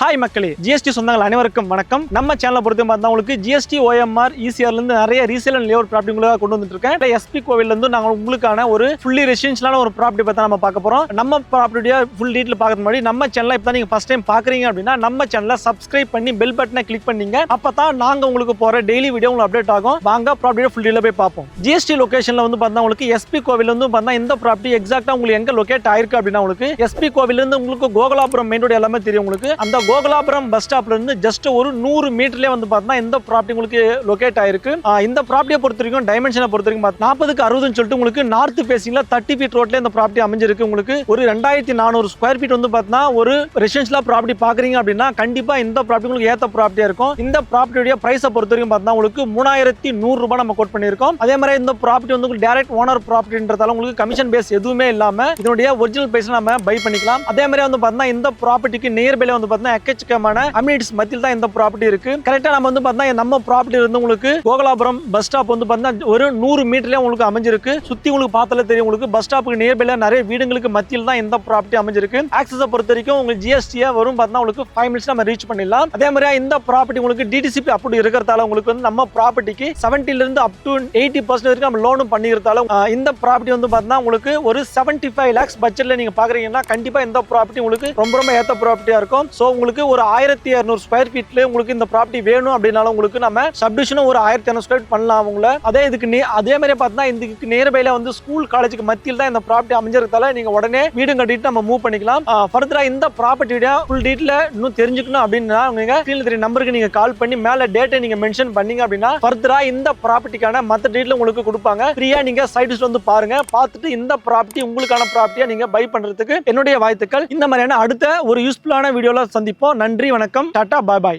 Hi மக்களே GST சொந்தங்கள் அனைவருக்கும் வணக்கம். நம்ம சேனலை பொறுத்து பார்த்தா உங்களுக்கு ஜிஎஸ்டி ஓஎம்ஆர் இசிஆர்ல இருந்து நிறைய ரீசேல் அண்ட் லேவர் ப்ராப்பர்ட்டி உங்களுக்கு கொண்டு வந்துட்டு இருக்கேன் எஸ்பி கோவிலேருந்து இருந்து நாங்கள் உங்களுக்கான ஒரு ஃபுல்லி ரெசிடென்ஷியலான ஒரு ப்ராப்பர்ட்டி பார்த்தா நம்ம பார்க்க போறோம். நம்ம ப்ராப்பர்ட்டியா ஃபுல் டீட்டெயில் பார்க்கறது முன்னாடி நம்ம சேனலை இப்போ நீங்க ஃபர்ஸ்ட் டைம் பாக்குறீங்க அப்படின்னா நம்ம சேனலை சப்ஸ்கிரைப் பண்ணி பெல் பட்டனை கிளிக் பண்ணீங்க. அப்பதான் நாங்க உங்களுக்கு போற டெய்லி வீடியோ உங்களுக்கு அப்டேட் ஆகும். வாங்க ப்ராப்பர்ட்டியை ஃபுல் டீல போய் பார்ப்போம். ஜிஎஸ்டி லொகேஷன்ல வந்து பார்த்தா உங்களுக்கு எஸ்பி கோவில் வந்து பார்த்தா இந்த ப்ராப்பர்ட்டி எக்ஸாக்டா உங்களுக்கு எங்க லொகேட் ஆயிருக்கு அப்படின்னா உங்களுக்கு எஸ்பி கோவில் இருந்து உங்களுக்கு கோகுலாபுரம் மெயின் ரோடு எல்லாமே தெரியும் உங்களுக்கு. அந்த கோகுலாபுரம் பஸ் ஸ்டாப்ல இருந்து ஜஸ்ட் ஒரு நூறு மீட்டர்லயே வந்து பார்த்தீங்கன்னா இந்த ப்ராப்பர்ட்டி உங்களுக்கு லொகேட் ஆயிருக்கு. இந்த ப்ராப்பர்ட்டியை பொறுத்த வரைக்கும் டைமென்ஷனை பொறுத்த வரைக்கும் நாற்பதுக்கு அறுபதுன்னு சொல்லிட்டு உங்களுக்கு நார்த் பேசிங்ல தேர்ட்டி ஃபீட் ரோட்ல இந்த ப்ராப்பர்ட்டி அமைஞ்சிருக்கு. உங்களுக்கு ஒரு ரெண்டாயிரத்தி நானூறு ஸ்கொயர் ஃபீட் வந்து பார்த்தா ஒரு ரெசிடென்ஷியலா ப்ராப்பர்ட்டி பாக்குறீங்க அப்படின்னா கண்டிப்பா இந்த ப்ராப்பர்ட்டி உங்களுக்கு ஏத்த ப்ராப்பர்ட்டியா இருக்கும். இந்த ப்ராப்பர்ட்டியுடைய பிரைஸை பொறுத்த வரைக்கும் பார்த்தா உங்களுக்கு மூணாயிரத்தி நூறு ரூபாய் நம்ம கோட் பண்ணியிருக்கோம். அதே மாதிரி இந்த ப்ராப்பர்ட்டி வந்து உங்களுக்கு டேரக்ட் ஓனர் ப்ராப்பர்ட்டின்றதால உங்களுக்கு கமிஷன் பேஸ் எதுவுமே இல்லாம இதனுடைய ஒரிஜினல் பிரைஸ் நம்ம பை பண்ணிக்கலாம். அதே மாதிரி வந்து பார்த்தா இந்த ப்ராப்பர்ட்டிக்கு நியர்பைல வந்து பார்த்தா எக்கச்சக்கமான அம்யூனிட்டிஸ் மத்தியில் தான் இந்த ப்ராப்பர்ட்டி இருக்கு. கரெக்டாக நம்ம வந்து பார்த்தா நம்ம ப்ராப்பர்ட்டி இருந்து உங்களுக்கு கோகலாபுரம் பஸ் ஸ்டாப் வந்து பார்த்தீங்கன்னா ஒரு நூறு மீட்டர்லேயே உங்களுக்கு அமைஞ்சிருக்கு. சுத்தி உங்களுக்கு பார்த்தாலே தெரியும் உங்களுக்கு. பஸ் ஸ்டாப்புக்கு நியர்பைல நிறைய வீடுங்களுக்கு மத்தியில் தான் இந்த ப்ராப்பர்ட்டி அமைஞ்சிருக்கு. ஆக்சஸை பொறுத்த வரைக்கும் உங்களுக்கு ஜிஎஸ்டியாக வரும் பார்த்தா உங்களுக்கு ஃபைவ் மினிட்ஸ் நம்ம ரீச் பண்ணிடலாம். அதே மாதிரி இந்த ப்ராப்பர்ட்டி உங்களுக்கு டிடிசிபி அப்படி இருக்கிறதால உங்களுக்கு வந்து நம்ம ப்ராப்பர்ட்டிக்கு செவன்ட்டிலேருந்து அப் டு எயிட்டி பர்சன்ட் வரைக்கும் நம்ம லோனும் பண்ணியிருந்தாலும் இந்த ப்ராப்பர்ட்டி வந்து பார்த்தா உங்களுக்கு ஒரு செவன்ட்டி ஃபைவ் லேக்ஸ் பட்ஜெட்ல நீங்க பார்க்குறீங்கன்னா கண்டிப்பாக இந்த ப்ராப்பர்ட்டி உங்களுக்கு ரொம்ப ரொம்ப ஏற்ற ப்ராப்பர்ட்டியாக இருக்கும். ஸோ உங்களுக்கு ஒரு ஆயிரத்தி இரநூறு ஸ்கொயர் ஃபீட்ல உங்களுக்கு இந்த ப்ராப்பர்ட்டி வேணும் அப்படின்னாலும் உங்களுக்கு நம்ம சப்டிஷனும் ஒரு ஆயிரத்தி இரநூறு ஸ்கொயர் பண்ணலாம் அவங்கள. அதே இதுக்கு நே- அதே மாதிரி பார்த்தீங்கன்னா இதுக்கு நியர்பைல வந்து ஸ்கூல் காலேஜுக்கு மத்தியில் தான் இந்த ப்ராப்பர்ட்டி அமைஞ்சிருக்கதால நீங்க உடனே வீடு கட்டிட்டு நம்ம மூவ் பண்ணிக்கலாம். ஃபர்தரா இந்த ப்ராப்பர்ட்டியோட ஃபுல் டீட்டெயில் இன்னும் தெரிஞ்சுக்கணும் அப்படின்னா நீங்க கீழே தெரிய நம்பருக்கு நீங்க கால் பண்ணி மேல டேட்டை நீங்க மென்ஷன் பண்ணீங்க அப்படின்னா ஃபர்தரா இந்த ப்ராப்பர்ட்டிக்கான மற்ற டீட்டெயில் உங்களுக்கு கொடுப்பாங்க. ஃப்ரீயா நீங்க சைட் வந்து பாருங்க. பார்த்துட்டு இந்த ப்ராப்பர்ட்டி உங்களுக்கான ப்ராப்பர்ட்டியா நீங்க பை பண்றதுக்கு என்னுடைய வாழ்த்துக்கள். இந்த மாதிரியான அடுத்த ஒரு யூஸ்ஃபுல்லான வீடியோல சந்திப்போம். நன்றி வணக்கம். டாடா பாய் பாய்.